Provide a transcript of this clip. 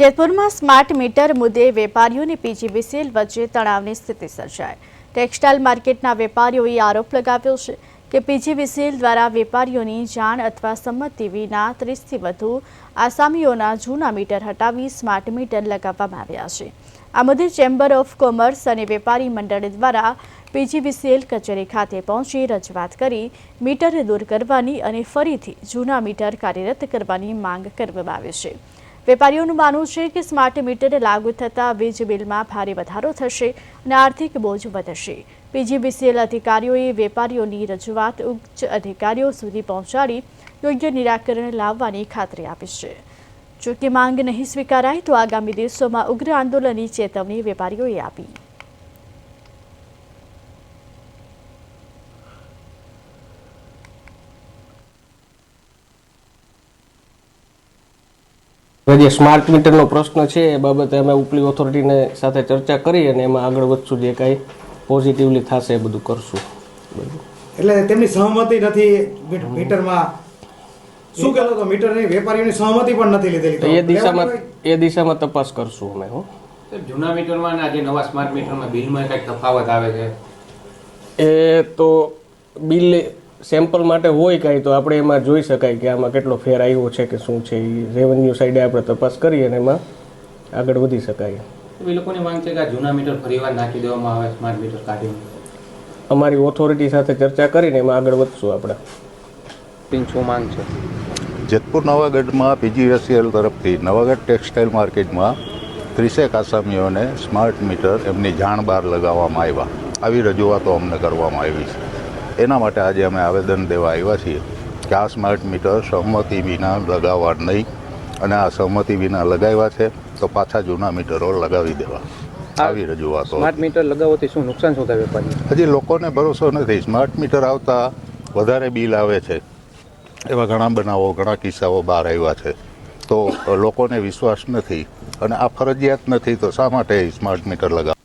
જેતપુરમાં smart meter મુદ્દે વેપારીઓની PGVCL વચ્ચે તણાવની સ્થિતિ સર્જાય ટેક્સટાઇલ માર્કેટના વેપારીઓએ આરોપ લગાવ્યો છે કે પીજીવીસીએલ દ્વારા વેપારીઓની જાણ અથવા સંમતિ વિના ત્રીસથી વધુ આસામીઓના જૂના મીટર હટાવી સ્માર્ટ મીટર લગાવવામાં આવ્યા છે. આ મુદ્દે ચેમ્બર ઓફ કોમર્સ અને વેપારી મંડળ દ્વારા પીજીવીસીએલ કચેરી ખાતે પહોંચી રજૂઆત કરી મીટર દૂર કરવાની અને ફરીથી જૂના મીટર કાર્યરત કરવાની માંગ કરવામાં આવી છે. વેપારીઓનું માનવું છે કે સ્માર્ટ મીટર લાગુ થતાં વીજ બિલમાં ભારે વધારો થશે અને આર્થિક બોજ વધશે. પીજીબીસીએલ અધિકારીઓએ વેપારીઓની રજૂઆત ઉચ્ચ અધિકારીઓ સુધી પહોંચાડી યોગ્ય નિરાકરણ લાવવાની ખાતરી આપી છે. જો કે માંગ નહીં સ્વીકારાય તો આગામી દિવસોમાં ઉગ્ર આંદોલનની ચેતવણી વેપારીઓએ આપી. જે સ્માર્ટ મીટરનો પ્રશ્ન છે એ બાબતે અમે ઉપલી ઓથોરિટીને સાથે ચર્ચા કરી અને એમાં આગળ વધશું જે કાંઈ પોઝિટિવલી થશે એ બધું કરશું. એટલે તેમની સહમતિ નથી મીટરમાં? શું કહેલો તો મીટરની વેપારીઓની સહમતિ પણ નથી લીધેલી એ દિશામાં એ દિશામાં તપાસ કરશું અમે હો. જૂના મીટરમાં અને આજે નવા સ્માર્ટ મીટરમાં બિલમાં કંઈક તફાવત આવે છે? એ તો બિલ સેમ્પલ માટે હોય કાંઈ તો આપણે એમાં જોઈ શકાય કે આમાં કેટલો ફેર આવ્યો છે કે શું છે. એ રેવન્યુ સાઈડે આપણે તપાસ કરી અને એમાં આગળ વધી શકાય. એ લોકોની માંગ છે કે જૂના મીટર ફરીવાર નાખી દેવામાં આવે સ્માર્ટ મીટર કાઢીને? અમારી ઓથોરિટી સાથે ચર્ચા કરીને એમાં આગળ વધશું આપણે. શું માંગ છે? જેતપુર નવાગઢમાં પીજીએસસીએલ તરફથી નવાગઢ ટેક્સટાઇલ માર્કેટમાં ત્રીસેક આસામીઓને સ્માર્ટ મીટર એમની જાણ બહાર લગાવવામાં આવ્યા. આવી રજૂઆતો અમને કરવામાં આવી છે. એના માટે આજે અમે આવેદન દેવા આવ્યા છીએ કે આ સ્માર્ટ મીટર સહમતિ વિના લગાવવા નહીં અને આ સહમતિ વિના લગાવ્યા છે તો પાછા જૂના મીટરો લગાવી દેવા. આવી રજૂઆતો. સ્માર્ટ મીટર લગાવવાથી શું નુકસાન શું થાય વેપારી હજી લોકોને ભરોસો નથી. સ્માર્ટ મીટર આવતા વધારે બિલ આવે છે. એવા ઘણા બનાવો ઘણા કિસ્સાઓ બહાર આવ્યા છે. તો લોકોને વિશ્વાસ નથી અને આ ફરજિયાત નથી તો શા માટે સ્માર્ટ મીટર લગાવ